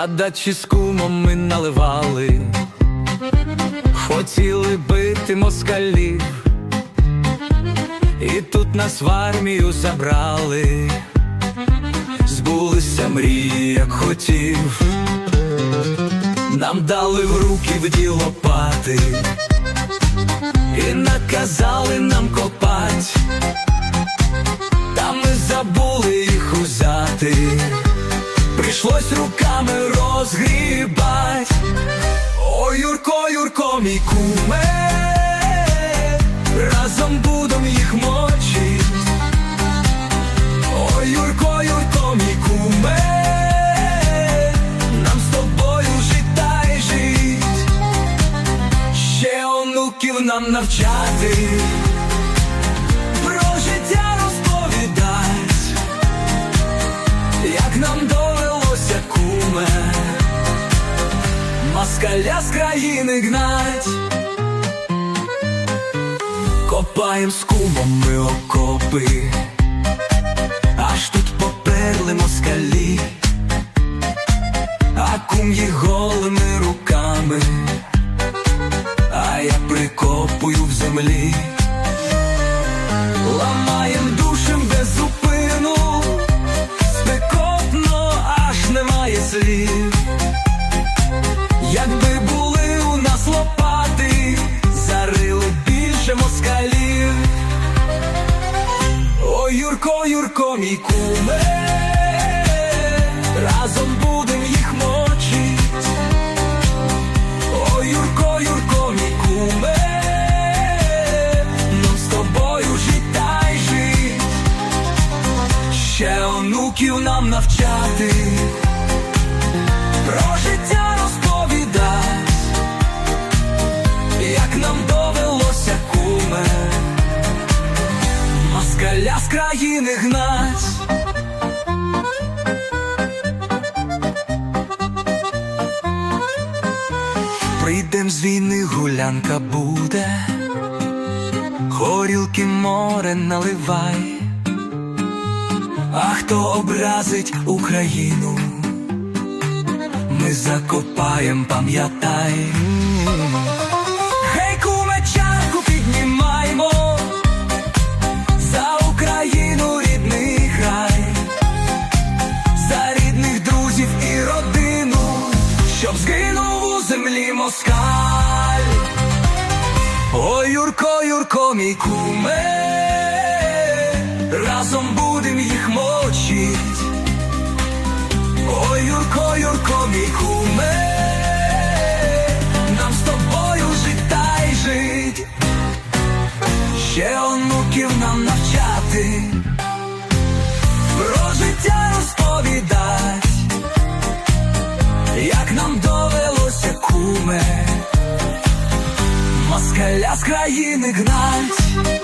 На дачі з кумом ми наливали, хотіли бити москалів, і тут нас в армію забрали, збулися мрії, як хотів, нам дали в руки в діло лопати і наказали нам копать, та ми забули їх узяти. Руками розгрібать. Ой, Юрко, Юрко, мій куме, разом будем їх мочить. Ой, Юрко, Юрко, мій куме, нам з тобою жить та й жить. Ще онуків нам навчати. Москаля з країни гнать, копаєм з кумом ми окопи, аж тут поперли москалі, а кум їх голими руками, а я прикопую в землі. Ламаєм душем без зупину. Спекотно аж немає слів. Якби були у нас лопати, зарили більше москалів. Ой, Юрко, Юрко, мій куме, разом будем їх мочить. Ой, Юрко, Юрко, мій куме, ще онуків нам навчати, про життя москаля з країни гнать. Прийдем з війни гулянка буде, горілки море наливай. А хто образить Україну, ми закопаєм, пам'ятай. Згинув у землі москаль. Ой, Юрко, Юрко, мій куме, разом будем їх мочить. Москаля з країни гнать.